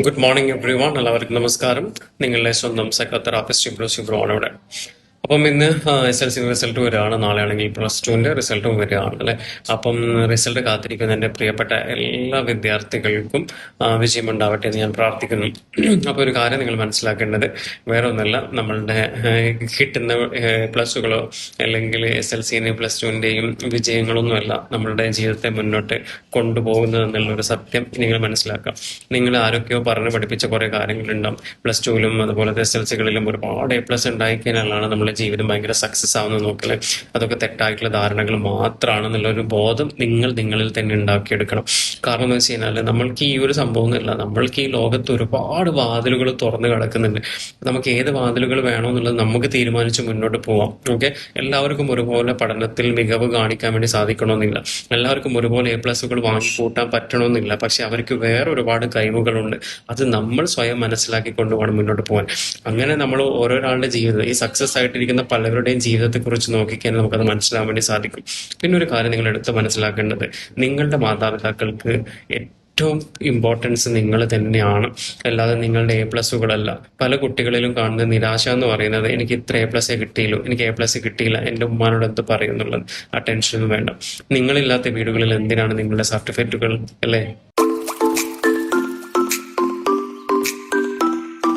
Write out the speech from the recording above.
Good morning every one എല്ലാവർക്കും നമസ്കാരം. നിങ്ങളുടെ സ്വന്തം സൈക്കോതെറാപ്പിസ്റ്റ് ഇംപ്രൂസ് ആണ് ഇവിടെ. അപ്പം ഇന്ന് എസ് എൽ സിന്റെ റിസൾട്ട് വരികയാണ്. നാളെ ആണെങ്കിൽ പ്ലസ് ടുവിന്റെ റിസൾട്ടും വരികയാണ് അല്ലെ? അപ്പം റിസൾട്ട് കാത്തിരിക്കുന്ന എന്റെ പ്രിയപ്പെട്ട എല്ലാ വിദ്യാർത്ഥികൾക്കും വിജയമുണ്ടാവട്ടെ എന്ന് ഞാൻ പ്രാർത്ഥിക്കുന്നു. അപ്പോൾ ഒരു കാര്യം നിങ്ങൾ മനസ്സിലാക്കേണ്ടത് വേറെ ഒന്നല്ല നമ്മളുടെ കിട്ടുന്ന പ്ലസുകളോ അല്ലെങ്കിൽ എസ് എൽ സിന്റെയും പ്ലസ് ടുവിന്റെയും വിജയങ്ങളൊന്നുമല്ല നമ്മളുടെ ജീവിതത്തെ മുന്നോട്ട് കൊണ്ടുപോകുന്നത് എന്നുള്ളൊരു സത്യം നിങ്ങൾ മനസ്സിലാക്കാം. നിങ്ങൾ ആരൊക്കെയോ പറഞ്ഞ് പഠിപ്പിച്ച കുറേ കാര്യങ്ങളുണ്ടാവും. പ്ലസ് ടുവിലും അതുപോലെ എസ് എൽ സികളിലും ഒരുപാട് എ പ്ലസ് ഉണ്ടായിക്കഴിഞ്ഞാലാണ് നമ്മുടെ ജീവിതം ഭയങ്കര സക്സസ് ആവുന്ന നോക്കൽ. അതൊക്കെ തെറ്റായിട്ടുള്ള ധാരണകൾ മാത്രമാണെന്നുള്ള ഒരു ബോധം നിങ്ങൾ നിങ്ങളിൽ തന്നെ ഉണ്ടാക്കിയെടുക്കണം. കാരണം എന്ന് വെച്ച് കഴിഞ്ഞാൽ നമ്മൾക്ക് ഈ ഒരു സംഭവം എന്നല്ല നമ്മൾക്ക് ഈ ലോകത്ത് ഒരുപാട് വാതിലുകൾ തുറന്നു കിടക്കുന്നുണ്ട്. നമുക്ക് ഏത് വാതിലുകൾ വേണോ എന്നുള്ളത് നമുക്ക് തീരുമാനിച്ച് മുന്നോട്ട് പോവാം. ഓക്കെ? എല്ലാവർക്കും ഒരുപോലെ പഠനത്തിൽ മികവ് കാണിക്കാൻ വേണ്ടി സാധിക്കണമെന്നില്ല. എല്ലാവർക്കും ഒരുപോലെ എ പ്ലസുകൾ വാങ്ങിക്കൂട്ടാൻ പറ്റണമെന്നില്ല. പക്ഷെ അവർക്ക് വേറെ ഒരുപാട് കഴിവുകളുണ്ട്. അത് നമ്മൾ സ്വയം മനസ്സിലാക്കി കൊണ്ടുപോകണം മുന്നോട്ട് പോകാൻ അങ്ങനെ നമ്മൾ ഓരോരാളുടെ ജീവിതം ഈ സക്സസ് ആയിട്ടിരിക്കുന്ന പലരുടെയും ജീവിതത്തെക്കുറിച്ച് നോക്കിക്കാൻ നമുക്കത് മനസ്സിലാൻ വേണ്ടി സാധിക്കും. പിന്നെ ഒരു കാര്യം നിങ്ങൾ എടുത്ത് മനസ്സിലാക്കേണ്ടത് നിങ്ങളുടെ മാതാപിതാക്കൾക്ക് ഏറ്റവും ഇമ്പോർട്ടൻസ് നിങ്ങൾ തന്നെയാണ്. അല്ലാതെ നിങ്ങളുടെ എ പ്ലസുകളല്ല പല കുട്ടികളിലും കാണുന്ന നിരാശ എന്ന് പറയുന്നത് എനിക്ക് ഇത്ര എ പ്ലസ് കിട്ടിയില്ലോ എനിക്ക് എ പ്ലസ് കിട്ടിയില്ല എന്റെ ഉമ്മാനോട് എന്ത് പറയുന്നുള്ളത് ആ ടെൻഷനൊന്നും വേണ്ട. നിങ്ങളില്ലാത്ത വീടുകളിൽ എന്തിനാണ് നിങ്ങളുടെ സർട്ടിഫിക്കറ്റുകൾ അല്ലേ?